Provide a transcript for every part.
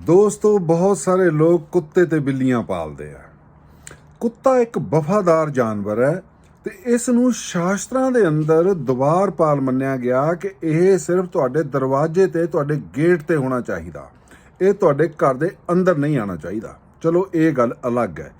ਦੋਸਤੋ, ਬਹੁਤ ਸਾਰੇ ਲੋਕ ਕੁੱਤੇ ਤੇ ਬਿੱਲੀਆਂ ਪਾਲਦੇ ਆ। ਕੁੱਤਾ ਇੱਕ ਵਫਾਦਾਰ ਜਾਨਵਰ ਹੈ ਤੇ ਇਸ ਨੂੰ ਸ਼ਾਸਤਰਾਂ ਦੇ ਅੰਦਰ ਦੁਬਾਰ ਪਾਲ ਮੰਨਿਆ ਗਿਆ ਕਿ ਇਹ ਸਿਰਫ ਤੁਹਾਡੇ ਦਰਵਾਜ਼ੇ ਤੇ, ਤੁਹਾਡੇ ਗੇਟ ਤੇ ਹੋਣਾ ਚਾਹੀਦਾ। ਇਹ ਤੁਹਾਡੇ ਘਰ ਦੇ ਅੰਦਰ ਨਹੀਂ ਆਣਾ ਚਾਹੀਦਾ। ਚਲੋ, ਇਹ ਗੱਲ ਅਲੱਗ ਹੈ।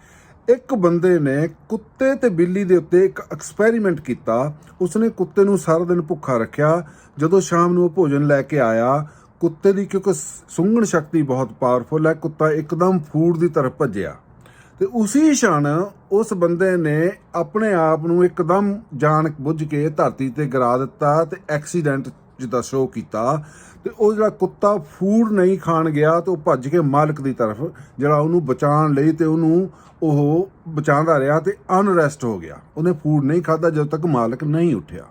ਇੱਕ ਬੰਦੇ ਨੇ ਕੁੱਤੇ ਤੇ ਬਿੱਲੀ ਦੇ ਉੱਤੇ ਇੱਕ ਐਕਸਪੈਰੀਮੈਂਟ ਕੀਤਾ। ਉਸਨੇ ਕੁੱਤੇ ਨੂੰ ਸਾਰਾ ਦਿਨ ਭੁੱਖਾ ਰੱਖਿਆ। ਜਦੋਂ ਸ਼ਾਮ ਨੂੰ ਉਹ ਭੋਜਨ ਲੈ ਕੇ ਆਇਆ ਕੁੱਤੇ ਦੀ ਕਿਉਂਕਿ ਸੁੰਘਣ ਸ਼ਕਤੀ ਬਹੁਤ ਪਾਵਰਫੁਲ ਹੈ, ਕੁੱਤਾ ਇੱਕਦਮ ਫੂਡ ਦੀ ਤਰਫ ਭੱਜਿਆ। ਤੇ ਉਸੇ ਛਣ ਉਸ ਬੰਦੇ ਨੇ ਆਪਣੇ ਆਪ ਨੂੰ ਇੱਕਦਮ ਜਾਣ ਬੁੱਝ ਕੇ ਧਰਤੀ ਤੇ ਗਿਰਾ ਦਿੱਤਾ ਤੇ ਐਕਸੀਡੈਂਟ ਜਿੱਦਾਂ ਸ਼ੋਅ ਕੀਤਾ ਤੇ ਉਹ ਜਿਹੜਾ ਕੁੱਤਾ ਫੂਡ ਨਹੀਂ ਖਾਣ ਗਿਆ ਤੇ ਉਹ ਭੱਜ ਕੇ ਮਾਲਕ ਦੀ ਤਰਫ, ਜਿਹੜਾ ਉਹਨੂੰ ਬਚਾਉਣ ਲਈ ਤੇ ਉਹਨੂੰ ਉਹ ਬਚਾਉਂਦਾ ਰਿਹਾ ਤੇ ਅਨਰੈਸਟ ਹੋ ਗਿਆ। ਉਹਨੇ ਫੂਡ ਨਹੀਂ ਖਾਦਾ ਜਦੋਂ ਤੱਕ ਮਾਲਕ ਨਹੀਂ ਉੱਠਿਆ।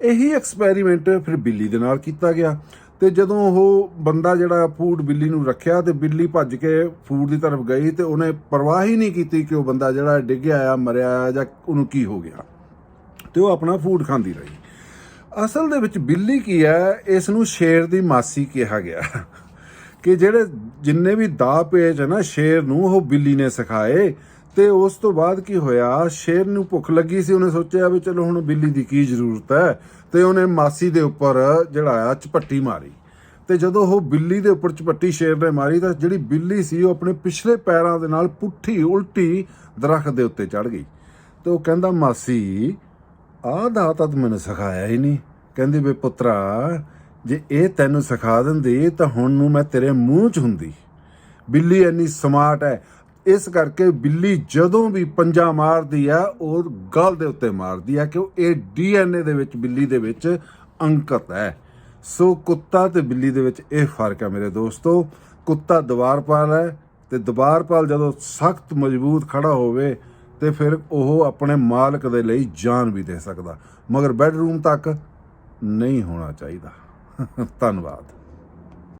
ਇਹੀ ਐਕਸਪੈਰੀਮੈਂਟ ਫਿਰ ਬਿੱਲੀ ਦੇ ਨਾਲ ਕੀਤਾ ਗਿਆ। ਤੇ ਜਦੋਂ ਉਹ ਬੰਦਾ ਜਿਹੜਾ ਫੂਡ ਬਿੱਲੀ ਨੂੰ ਰੱਖਿਆ ਤੇ ਬਿੱਲੀ ਭੱਜ ਕੇ ਫੂਡ ਦੀ ਤਰਫ ਗਈ ਤੇ ਉਹਨੇ ਪਰਵਾਹ ਹੀ ਨਹੀਂ ਕੀਤੀ ਕਿ ਉਹ ਬੰਦਾ ਜਿਹੜਾ ਡਿੱਗਿਆ ਆ ਮਰਿਆ ਆ ਜਾਂ ਉਹਨੂੰ ਕੀ ਹੋ ਗਿਆ। ਤੇ ਉਹ ਆਪਣਾ ਫੂਡ ਖਾਂਦੀ ਰਹੀ। ਅਸਲ ਦੇ ਵਿੱਚ ਬਿੱਲੀ ਕੀ ਹੈ ਇਸ ਨੂੰ ਸ਼ੇਰ ਦੀ ਮਾਸੀ ਕਿਹਾ ਗਿਆ। ਕਿ ਜਿਹੜੇ ਜਿੰਨੇ ਵੀ ਦਾ ਪੇਚ ਹੈ ਨਾ ਸ਼ੇਰ ਨੂੰ, ਉਹ ਬਿੱਲੀ ਨੇ ਸਿਖਾਏ। ਤੇ ਉਸ ਤੋਂ ਬਾਅਦ ਕੀ ਹੋਇਆ? ਸ਼ੇਰ ਨੂੰ ਭੁੱਖ ਲੱਗੀ ਸੀ, ਉਹਨੇ ਸੋਚਿਆ ਵੀ ਚਲੋ ਹੁਣ ਬਿੱਲੀ ਦੀ ਕੀ ਜ਼ਰੂਰਤ ਹੈ। ਤੇ ਉਹਨੇ ਮਾਸੀ ਦੇ ਉੱਪਰ ਜਿਹੜਾ ਆ ਚਪੱਟੀ ਮਾਰੀ। ਤੇ ਜਦੋਂ ਉਹ ਬਿੱਲੀ ਦੇ ਉੱਪਰ ਚਪੱਟੀ ਸ਼ੇਰ ਨੇ ਮਾਰੀ, ਤਾਂ ਜਿਹੜੀ ਬਿੱਲੀ ਸੀ, ਉਹ ਆਪਣੇ ਪਿਛਲੇ ਪੈਰਾਂ ਦੇ ਨਾਲ ਪੁੱਠੀ, ਉਲਟੀ ਦਰਖਤ ਦੇ ਉੱਤੇ ਚੜ ਗਈ। ਤੇ ਉਹ ਕਹਿੰਦਾ, ਮਾਸੀ, ਆਹ ਦਾ ਤਾਂ ਤੂੰ ਮੈਨੂੰ ਸਿਖਾਇਆ ਹੀ ਨਹੀਂ। ਕਹਿੰਦੀ ਵੇ ਪੁੱਤਰਾ, ਜੇ ਇਹ ਤੈਨੂੰ ਸਿਖਾ ਦਿੰਦੀ, ਤਾਂ ਹੁਣ ਨੂੰ ਮੈਂ ਤੇਰੇ ਮੂੰਹ 'ਚ ਹੁੰਦੀ। ਬਿੱਲੀ ਇੰਨੀ ਸਮਾਰਟ ਹੈ ਇਸ ਕਰਕੇ ਬਿੱਲੀ ਜਦੋਂ ਵੀ ਪੰਜਾ ਮਾਰਦੀ ਆ, ਉਹ ਗਲ ਦੇ ਉੱਤੇ ਮਾਰਦੀ ਆ ਕਿ ਇਹ ਡੀਐਨਏ ਦੇ ਵਿੱਚ, ਬਿੱਲੀ ਦੇ ਵਿੱਚ ਅੰਕਤ ਹੈ। ਸੋ ਕੁੱਤਾ ਤੇ ਬਿੱਲੀ ਦੇ ਵਿੱਚ ਇਹ ਫ਼ਰਕ ਹੈ ਮੇਰੇ ਦੋਸਤੋ। ਕੁੱਤਾ ਦੀਵਾਰਪਾਲ ਹੈ ਤੇ ਦੀਵਾਰਪਾਲ ਜਦੋਂ ਸਖਤ ਮਜ਼ਬੂਤ ਖੜਾ ਹੋਵੇ ਤੇ ਫਿਰ ਉਹ ਆਪਣੇ ਮਾਲਕ ਦੇ ਲਈ ਜਾਨ ਵੀ ਦੇ ਸਕਦਾ। ਮਗਰ ਬੈੱਡਰੂਮ ਤੱਕ ਨਹੀਂ ਹੋਣਾ ਚਾਹੀਦਾ। ਧੰਨਵਾਦ।